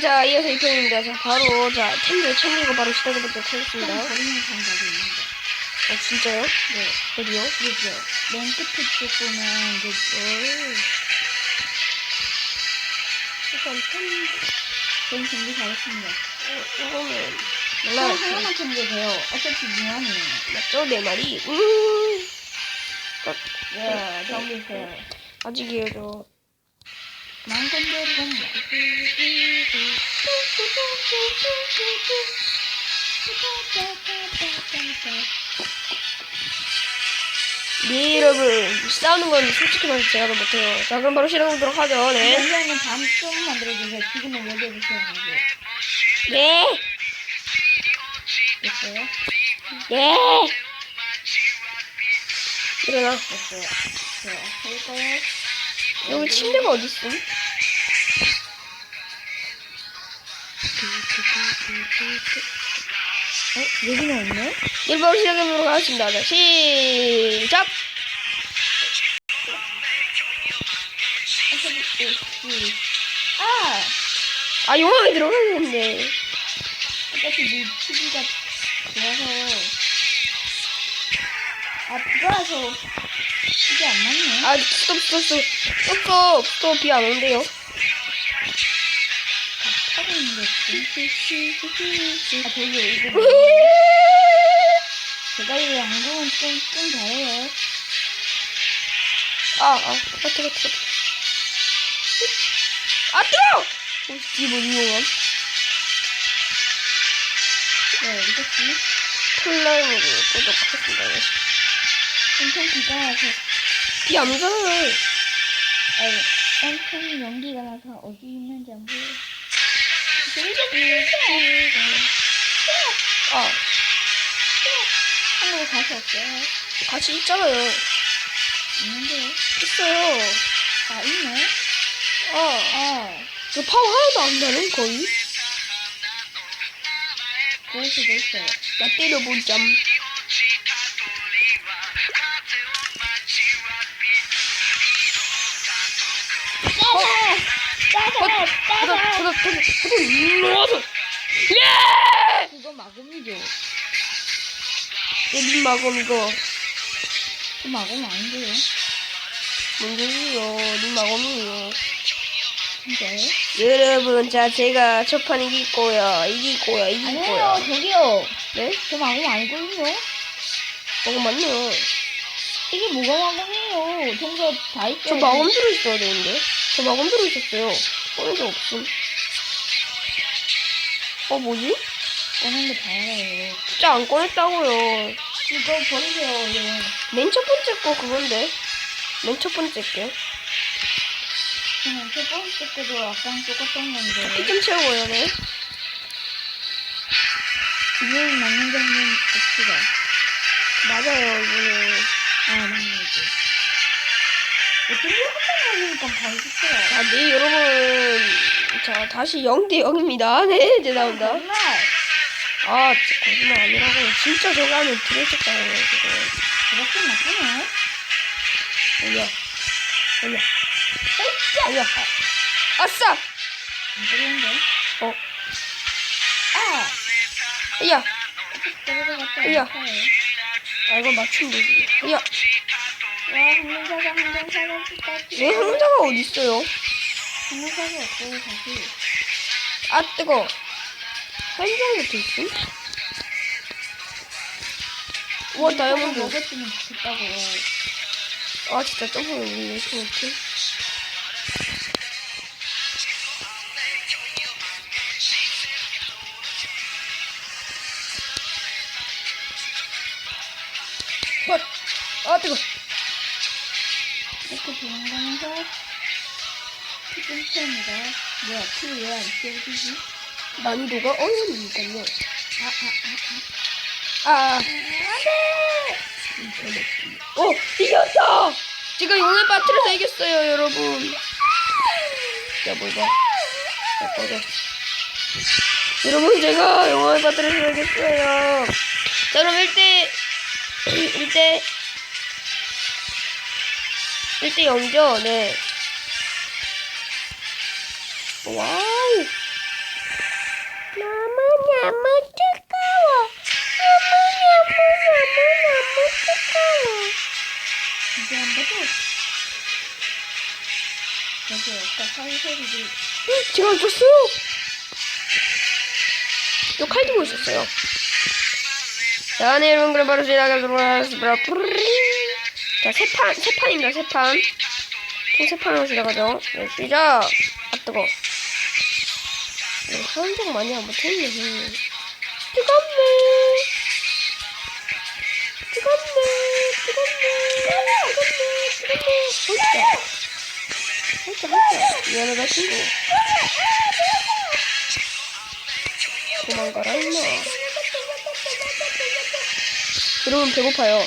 자, 이어서 2편입니다. 자, 바로, 자, 템들 챙기고 바로 시작해보도록 하겠습니다. 어, 버리는 상자도 있는데. 진짜요? 네. 어디요? 여기요. 맨 끝에 쪽 보면 이제 어, 일단 템, 전 준비 잘했습니다. 어, 이거는, 하나, 몰라요. 하나만 챙겨도 돼요. 어차피 무한이에요. 맞죠? 네 마리. 음, 네, 정비세요. 아직이에요, 저. 만건대로 건 네, 여러분. 싸우는 건 솔직히 말해서 제가 더 못해요. 자, 그럼 바로 시작해보도록 하죠. 네. 원래는 밤좀 만들어주세요. 지금은 얘기해주세요. 이제. 네. 됐어요? 네. 일어나. 됐어요. 자, 할까요? 여기 침대가 어딨음? 어? 여기는 없네? 일 바로 시작해보도록 하겠습니다. 자, 시작! 아! 아, 용암에 들어가야 되는데. 아 비가서 이게 안 맞네 아, 스톱, 스톱, 스톱. 스톱, 스톱, 비안 온대요. 타고 있는데 아 저기 이거 제가 이 양궁은 좀, 좀 잘해요 아, 아, 아, 뜨거, 뜨거. 아, 뜨거! 오, 이 뭐지, 용암? 네 이렇게 끄도록 하겠습니다. 네. 엄청 비가 와서 비안 오잖아요. 아니 엄청 연기가 나서 어디 있는지 안 보여 아, 하늘에 가시 없어요 같이 있잖아요. 있는데요 있어요. 아 있네 아, 아저 파워 하나도 안 나는, 거의. 그럴 수도 있어요 나 때려보잠. 따다! 터져, 터져, 터져, 터져. 예! 그거 마검이죠. 내 민마검 이거. 그 마검 아닌데요? 뭔 소리요? 민마검이에요. 진짜요? 여러분, 자, 제가 첫판 이기고요. 이기고요. 아니에요, 이기고요. 저기요. 네? 저 마검 아니거든요. 어, 맞네요. 이게 뭐가 마검이에요? 동서 다 있어요. 저 마검 들어있어야 되는데. 저 마검 들어있었어요. 꺼낸 적 없음. 어, 뭐지? 꺼낸 거 달아요. 진짜 안 꺼냈다고요. 그거 버리세요, 이거. 맨첫 번째 거 그건데. 맨 첫 번째 게. 그냥 첫 번째 거도 약간 똑같던 피 건데. 좀 채우고요, 네. 이거는 맞는 점은 봅시다. 맞아요, 이거는. 아, 맞네, 이제. 어떻 하니까 바로 됐어요. 자, 네, 여러분. 자, 다시 0대 0입니다. 네, 이제 나온다. 정말. 아, 진짜 거짓말 아니라고. 진짜 저거 하면 들어있었다고요, 저거. 그렇게 나쁘네. 올려. 올려. 올려. 아싸! 안 그런데. 어, 아! 야. 으야. 왔어요. 아, 이거 맞추면 되지. 야. 항공사가 끝까지. 왜 상자가 어딨어요? 항공사가 없어요, 사실. 아, 뜨거. 한장부터 있음? 우와, 다이아몬드. 먹었으면 좋겠다고. 아, 진짜 점프를 왜 이렇게 못해? 헛! 아, 뜨거. 이렇게 도망가면서 피좀 채웁니다. 뭐야, 피왜안 채워지지? 난이도가 어려우니까요. 아, 아, 아, 아, 아. 안 돼! 어, 이겼다! 제가 용의 빠트려서 이겼어요, 여러분. 야, 뭐 이거. 야, 꺼져. 여러분, 제가 용의 빠트려서 이겼어요. 자, 그럼 1대, 1대, 1대 0죠? 네. 와우. 너무 뜨거워. 너무 너무 너무 너무 뜨거워. 이제 한번 더. 여기 사이 소리를 제가 안 줬어. 또칼 들고 있었어요. 자, 네, 여러분, 그럼 바로 시작하도록 하겠습니다. 자, 세 판, 세 판입니다, 세 판. 총세 판으로 시작하죠. 네, 시작. 아, 뜨거. 네, 한정 많이 안 못했네. 뜨겁네. 뜨겁네. 뜨겁네. 뜨겁네. 뜨겁네. 홀짝. 홀짝, 홀짝. 미안하다, 친구. 도망가라, 임마. 여러분, 배고파요.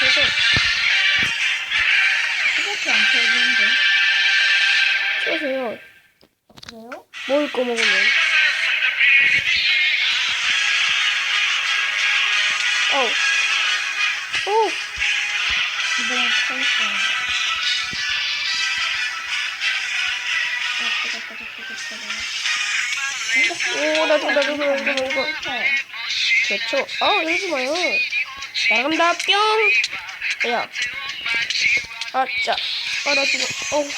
않죠. 그렇게 안 펴지는데. 쳐세요. 그래요? 먹을 거 먹으면. 어우. 오! 이번엔 펴있어. 아, 뜨거, 뜨거, 뜨거, 뜨거. 오, 나도, 나도, 나도, 나도, 나도. 그렇죠. 아, 이러지 마요. 나간다, 뿅! 야. 아, 짜. 아, 나 지금, 어우.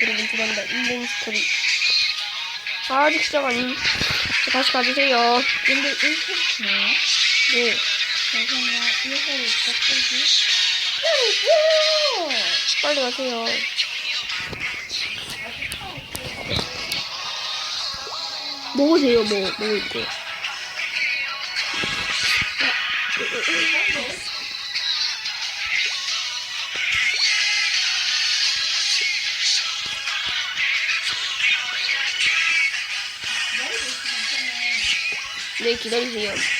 여러분, 들어간다. 인생 스토리. 아직 시작 아니. 자, 다시 가주세요. 근데 인터넷이네요? 네. 잠깐만, 이거를 바꾸지. 빨리 가세요. 먹으세요, 뭐, 먹을 거. 네, 기다리세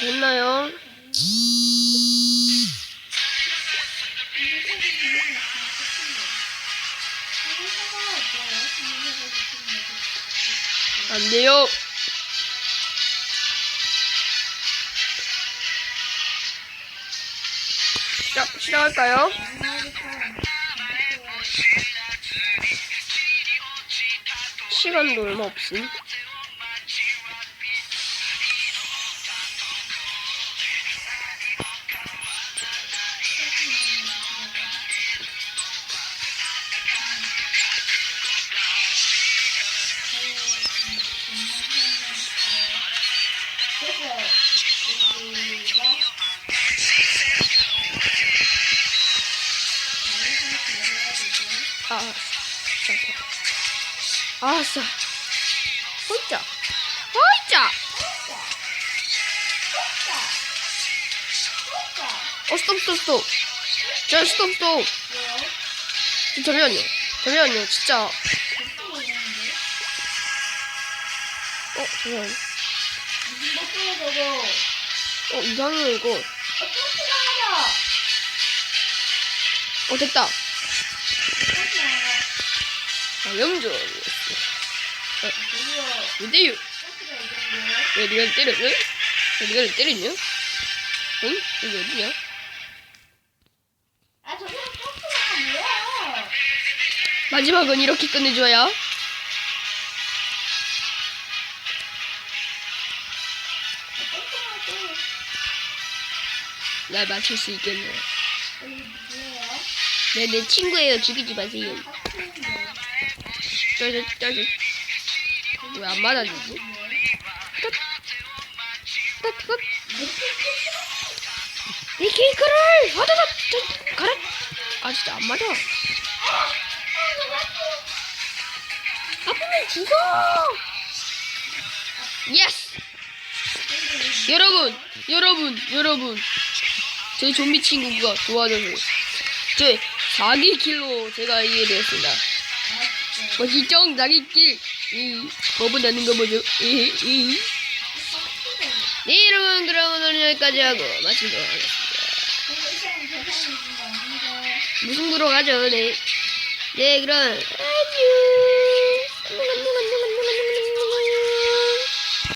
됐나요? 안 돼요. 시작, 시작할까요? 시간도 얼마 없음. 아, 진짜. 혼자. 혼자. 어, 스톱, 스톱, 스톱. 저, 스톱, 스톱. 저, 잠시만요. 잠시만요, 진짜. 어, 잠시만요. 어, 이상해요, 이거. 어, 됐다. 아, 염전이었 어. 어, 근데요. 왜 네가 때렸냐? 왜 네가 날 때렸냐? 응? 여기 어디냐? 아, 저기 버스가 뭐야? 마지막은 이렇게 끝내줘야. 날 맞출 수 있겠네. 여기 누구예요? 네, 내 친구예요. 죽이지 마세요. 짜잔, 짜잔. 왜안 헛. 이 케이크를 헛헛 가라. 아 진짜 안 맞아. 아프면 죽어. 예스. 여러분, 여러분, 여러분. 저희 좀비 친구가 도와줘서 저희 4기 킬로 제가 이해되었습니다. 멋있죠? 4기 킬. 이 법은 나는 거 뭐죠? 이, 이. 네 여러분 그럼 오늘 여기까지 하고 마치도록 하겠습니다. 무슨 구로 가죠? 네. 네 그럼 안녕